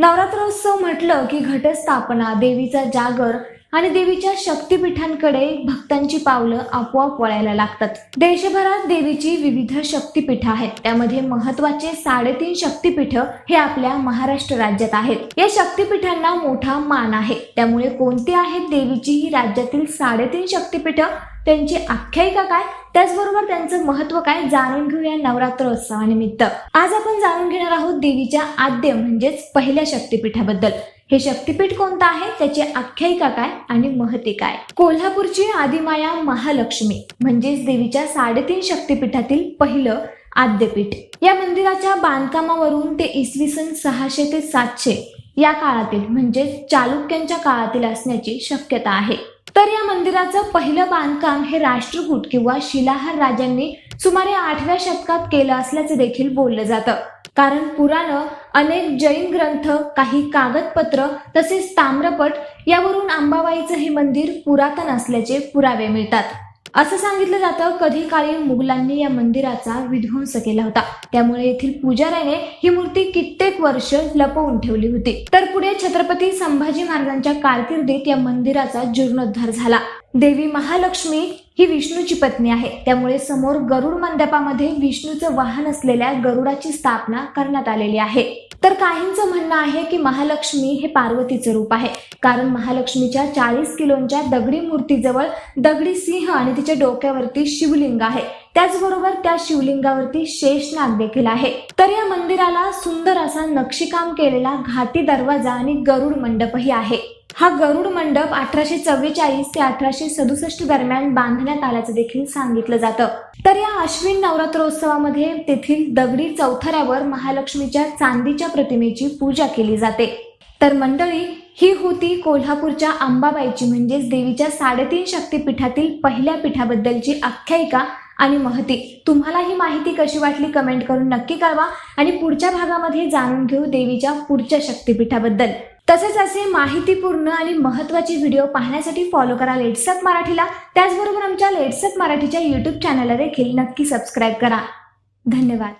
नवरात्रोत्सव म्हटलं की घटस्थापना देवीचा जागर आणि देवीच्या शक्तिपीठांकडे भक्तांची पावलं आपोआप वळायला लागतात. देशभरात देवीची विविध शक्तीपीठ आहेत. त्यामध्ये महत्त्वाचे साडेतीन शक्तीपीठ हे आपल्या महाराष्ट्र राज्यात आहेत. या शक्तीपीठांना मोठा मान आहे. त्यामुळे कोणती आहेत देवीची ही राज्यातील साडेतीन शक्तीपीठ? त्यांची आख्यायिका काय? त्याचबरोबर त्यांचं महत्त्व काय? जाणून घेऊया नवरात्रोत्सवानिमित्त आज आपण जाणून घेणार आहोत देवीच्या आद्य म्हणजेच पहिल्या शक्तिपीठाबद्दल. हे शक्तिपीठ कोणतं आहे? त्याची आख्यायिका काय? आणि महती काय? कोल्हापूरची आदिमाया महालक्ष्मी म्हणजेच देवीच्या साडेतीन शक्तिपीठातील पहिलं आद्यपीठ. या मंदिराच्या बांधकामावरून ते इसवी सन सहाशे ते सातशे या काळातील म्हणजेच चालुक्यांच्या काळातील असण्याची शक्यता आहे. तर या मंदिराचं पहिलं बांधकाम हे राष्ट्रकूट किंवा शिलाहार राजांनी सुमारे आठव्या शतकात केलं असल्याचे देखील बोललं जातं. कारण पुराणं अनेक जैन ग्रंथ काही कागदपत्र तसेच ताम्रपट यावरून अंबाबाईचं हे मंदिर पुरातन असल्याचे पुरावे मिळतात. असं सांगितलं जातं कधी काळी मुघलांनी या मंदिराचा विध्वंस केला होता. त्यामुळे येथील पुजाऱ्याने ही मूर्ती कित्येक वर्ष लपवून ठेवली होती. तर पुढे छत्रपती संभाजी महाराजांच्या कारकिर्दीत या मंदिराचा जीर्णोद्धार झाला. देवी महालक्ष्मी ही विष्णूची पत्नी आहे. त्यामुळे समोर गरुड मंडपामध्ये विष्णूचं वाहन असलेल्या गरुडाची स्थापना करण्यात आलेली आहे. तर काहींचं म्हणणं आहे की महालक्ष्मी हे पार्वतीचं रूप आहे. कारण महालक्ष्मीच्या चाळीस किलोच्या दगडी मूर्तीजवळ दगडी सिंह आणि तिच्या डोक्यावरती शिवलिंग आहे. त्याचबरोबर त्या शिवलिंगावरती शेषनाग देखील आहे. तर या मंदिराला सुंदर असा नक्षीकाम केलेला घाटी दरवाजा आणि गरुड मंडपही आहे. हा गरुड मंडप अठराशे चव्वेचाळीस ते अठराशे सदुसष्ट दरम्यान बांधण्यात आल्याचं देखील सांगितलं जातं. तर या अश्विन नवरात्रोत्सवामध्ये तेथील दगडी चौथऱ्यावर महालक्ष्मीच्या चांदीच्या प्रतिमेची पूजा केली जाते. तर मंडळी ही होती कोल्हापूरच्या अंबाबाईची म्हणजेच देवीच्या साडेतीन शक्तीपीठातील पहिल्या पीठाबद्दलची आख्यायिका आणि महती. तुम्हाला ही माहिती कशी वाटली कमेंट करून नक्की कळवा आणि पुढच्या भागामध्ये जाणून घेऊ देवीच्या पुढच्या शक्तीपीठाबद्दल. तसेच असे माहितीपूर्ण आणि महत्त्वाचे व्हिडिओ पाहण्यासाठी फॉलो करा लेट्सअप मराठीला. त्याचबरोबर आमच्या लेट्सअप मराठीच्या यूट्यूब चॅनलला देखील नक्की सबस्क्राईब करा. धन्यवाद.